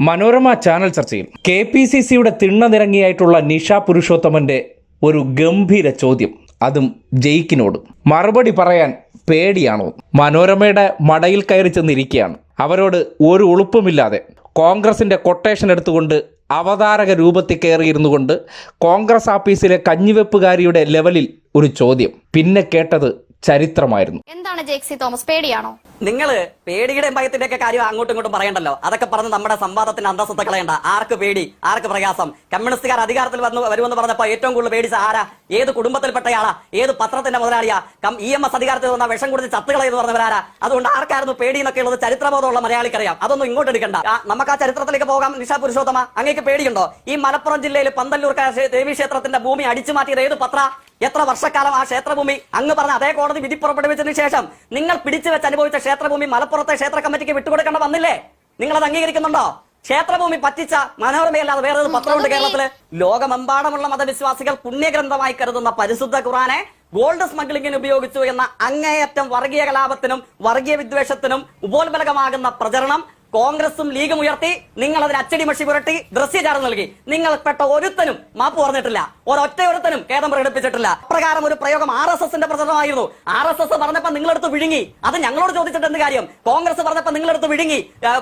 Manorama channel ചർച്ചയിൽ K P C സിയുടെ തിണ്ണനിറങ്ങിയായിട്ടുള്ള നിഷ പുരുഷോത്തമന്റെ ഒരു ഗംഭീര ചോദ്യം. അതും ജയിക്കിനോട്. മറുപടി പറയാൻ പേടിയാണോ? മനോരമയുടെ മടയിൽ കയറി ചെന്നിരിക്കുകയാണ്. അവരോട് ഒരു ഉളുപ്പുമില്ലാതെ കോൺഗ്രസിന്റെ കൊട്ടേഷൻ എടുത്തുകൊണ്ട് അവതാരക രൂപത്തിൽ കയറിയിരുന്നു കൊണ്ട് കോൺഗ്രസ് ആഫീസിലെ കഞ്ഞിവെപ്പുകാരിയുടെ ലെവലിൽ ഒരു ചോദ്യം. പിന്നെ കേട്ടത് ചരിത്രമായിരുന്നു. എന്താണ് ജേക്സി തോമസ്? പേടിയാണോ? നിങ്ങൾ പേടിയുടെ ഭയത്തിന്റെ ഒക്കെ കാര്യം അങ്ങോട്ടും ഇങ്ങോട്ടും പറയണ്ടല്ലോ. അതൊക്കെ പറഞ്ഞ് നമ്മുടെ സംവാദത്തിന്റെ അന്തസ്സത്തെ കളയണ്ട. ആർക്ക് പേടി? ആർക്ക് പ്രയാസം? കമ്മ്യൂണിസ്റ്റുകാർ അധികാരത്തിൽ വന്നു വരുമെന്ന് പറഞ്ഞപ്പോൾ ഏറ്റവും കൂടുതൽ പേടിച്ച ആരാ? ഏത് കുടുംബത്തിൽപ്പെട്ടയാളാ? ഏത് പത്രത്തിന്റെ മുതലാളിയാ? കം ഇ എം എസ് അധികാരത്തിൽ വന്ന വിഷം കുടിച്ച് ചത്തുകളെന്ന് പറഞ്ഞവരാരാ? അതുകൊണ്ട് ആർക്കായിരുന്നു പേടി എന്നൊക്കെ ഉള്ളത് ചരിത്രബോധമുള്ള മലയാളിക്കറിയാം. അതൊന്നും ഇങ്ങോട്ട് എടുക്കണ്ട. നമുക്ക് ആ ചരിത്രത്തിലേക്ക് പോകാം നിഷ പുരുഷോത്തമ. അങ്ങേക്ക് പേടിയുണ്ടോ? ഈ മലപ്പുറം ജില്ലയിൽ പന്തല്ലൂർ ദേവീക്ഷേത്രത്തിന്റെ ഭൂമി അടിച്ചു മാറ്റിയത് ഏത് പത്ര? എത്ര വർഷക്കാലം ആ ക്ഷേത്രഭൂമി? അങ്ങ് പറഞ്ഞ അതേ കോടതി വിധി പുറപ്പെടുവിച്ചതിന് ശേഷം നിങ്ങൾ പിടിച്ചു വെച്ച് അനുഭവിച്ച ക്ഷേത്രഭൂമി മലപ്പുറത്തെ ക്ഷേത്ര കമ്മിറ്റിക്ക് വിട്ടുകൊടുക്കേണ്ട വന്നില്ലേ? നിങ്ങൾ അത് അംഗീകരിക്കുന്നുണ്ടോ? ക്ഷേത്രഭൂമി പറ്റിച്ച മനോരമയല്ലാതെ വേറെ പത്രമുണ്ട് കേരളത്തിൽ. ലോകമെമ്പാടുമുള്ള മതവിശ്വാസികൾ പുണ്യഗ്രന്ഥമായി കരുതുന്ന പരിശുദ്ധ ഖുറാനെ ഗോൾഡ് സ്മഗ്ലിംഗിന് ഉപയോഗിച്ചു എന്ന അങ്ങേയറ്റം വർഗീയ കലാപത്തിനും വർഗീയ വിദ്വേഷത്തിനും ഉപോത്ബലകമാകുന്ന പ്രചരണം കോൺഗ്രസും ലീഗും ഉയർത്തി നിങ്ങൾ അതിന് അച്ചടി മഷി പുരട്ടി ദൃശ്യചാരം നൽകി. നിങ്ങൾ പെട്ട ഒരുത്തനും മാപ്പ് പറഞ്ഞിട്ടില്ല. ഒരൊറ്റ ഒരുത്തനും ഖേദം പ്രകടിപ്പിച്ചിട്ടില്ല. പ്രകാരം ഒരു പ്രയോഗം ആർ എസ് എസിന്റെ പ്രചരണമായിരുന്നു. ആർ എസ് എസ് പറഞ്ഞപ്പോ നിങ്ങളെടുത്ത് വിഴുങ്ങി. അത് ഞങ്ങളോട് ചോദിച്ചിട്ട് എന്ത് കാര്യം? കോൺഗ്രസ് പറഞ്ഞപ്പോ നിങ്ങളെടുത്ത് വിഴുങ്ങി.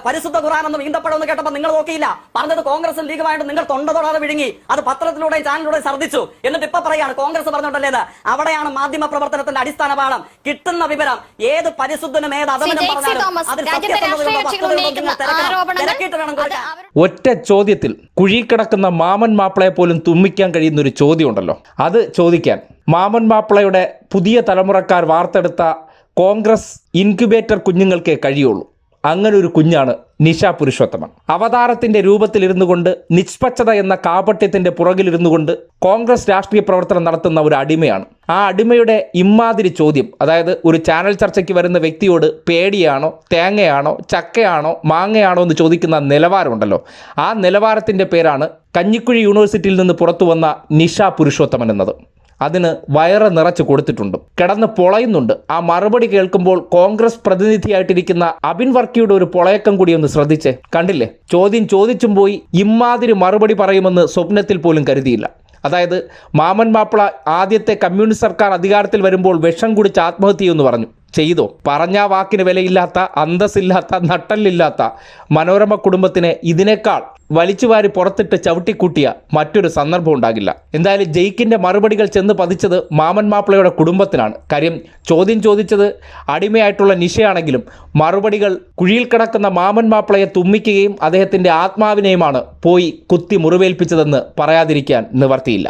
പരിശുദ്ധ ഖുറാൻ എന്ന് ഈന്തപ്പഴം എന്ന് കേട്ടപ്പോ നിങ്ങൾ നോക്കിയില്ല. പറഞ്ഞത് കോൺഗ്രസും ലീഗുമായിട്ട് നിങ്ങൾ തൊണ്ട തൊടാതെ വിഴുങ്ങി. അത് പത്രത്തിലൂടെയും ചാനലിലൂടെയും ശ്രദ്ധിച്ചു എന്നിട്ട് ഇപ്പൊ പറയാണ് കോൺഗ്രസ് പറഞ്ഞോണ്ടല്ലേത് അവിടെയാണ് മാധ്യമ പ്രവർത്തനത്തിന്റെ അടിസ്ഥാന പാഠം. കിട്ടുന്ന വിവരം ഏത് പരിശുദ്ധനും ഏത് അതമനും പറഞ്ഞാലും അതിൽ ഒറ്റ ചോദ്യത്തിൽ കുഴി കിടക്കുന്ന മാമൻ മാപ്പിളയെ പോലും തുമ്മിക്കാൻ കഴിയുന്ന ഒരു ചോദ്യമുണ്ടല്ലോ. അത് ചോദിക്കാൻ മാമൻ മാപ്പിളയുടെ പുതിയ തലമുറക്കാർ വാർത്തെടുത്ത കോൺഗ്രസ് ഇൻക്യുബേറ്റർ കുഞ്ഞുങ്ങൾക്കേ കഴിയുള്ളൂ. അങ്ങനെ ഒരു കുഞ്ഞാണ് നിഷ പുരുഷോത്തമൻ. അവതാരത്തിന്റെ രൂപത്തിലിരുന്നു കൊണ്ട് നിഷ്പക്ഷത എന്ന കാപട്യത്തിന്റെ പുറകിലിരുന്നു കൊണ്ട് കോൺഗ്രസ് രാഷ്ട്രീയ പ്രവർത്തനം നടത്തുന്ന ഒരു അടിമയാണ് ആ അടിമയുടെ ഇമ്മാതിരി ചോദ്യം. അതായത് ഒരു ചാനൽ ചർച്ചയ്ക്ക് വരുന്ന വ്യക്തിയോട് പേടിയാണോ തേങ്ങയാണോ ചക്കയാണോ മാങ്ങയാണോ എന്ന് ചോദിക്കുന്ന നിലവാരമുണ്ടല്ലോ. ആ നിലവാരത്തിന്റെ പേരാണ് കഞ്ഞിക്കുഴി യൂണിവേഴ്സിറ്റിയിൽ നിന്ന് പുറത്തു വന്ന നിഷ പുരുഷോത്തമൻ എന്നത്. അതിന് വയറ് നിറച്ച് കൊടുത്തിട്ടുണ്ട്. കിടന്ന് പൊളയുന്നുണ്ട്. ആ മറുപടി കേൾക്കുമ്പോൾ കോൺഗ്രസ് പ്രതിനിധിയായിട്ടിരിക്കുന്ന അബിൻ വർക്കിയുടെ ഒരു പൊളയക്കം കൂടി ഒന്ന് ശ്രദ്ധിച്ചേ. കണ്ടില്ലേ? ചോദ്യം ചോദിച്ചും പോയി ഇമ്മാതിരി മറുപടി പറയുമെന്ന് സ്വപ്നത്തിൽ പോലും കരുതിയില്ല. അതായത് മാമൻ മാപ്പിള ആദ്യത്തെ കമ്മ്യൂണിസ്റ്റ് സർക്കാർ അധികാരത്തിൽ വരുമ്പോൾ വിഷം കുടിച്ച് ആത്മഹത്യ ചെയ്യുമെന്ന് പറഞ്ഞു. ചെയ്തോ. പറഞ്ഞ വാക്കിന് വിലയില്ലാത്ത അന്തസ്സില്ലാത്ത നട്ടല്ലില്ലാത്ത മനോരമ കുടുംബത്തിന് ഇതിനേക്കാൾ വലിച്ചുവാരി പുറത്തിട്ട് ചവിട്ടിക്കൂട്ടിയ മറ്റൊരു സന്ദർഭം ഉണ്ടാകില്ല. എന്തായാലും ജയിക്കിന്റെ മറുപടികൾ ചെന്ന് പതിച്ചത് മാമൻ മാപ്പിളയുടെ കുടുംബത്തിനാണ്. കാര്യം ചോദ്യം ചോദിച്ചത് അടിമയായിട്ടുള്ള നിശയാണെങ്കിലും മറുപടികൾ കുഴിയിൽ കിടക്കുന്ന മാമൻ മാപ്പിളയെ തുമ്മിക്കുകയും അദ്ദേഹത്തിന്റെ ആത്മാവിനെയുമാണ് പോയി കുത്തി മുറിവേൽപ്പിച്ചതെന്ന് പറയാതിരിക്കാൻ നിവർത്തിയില്ല.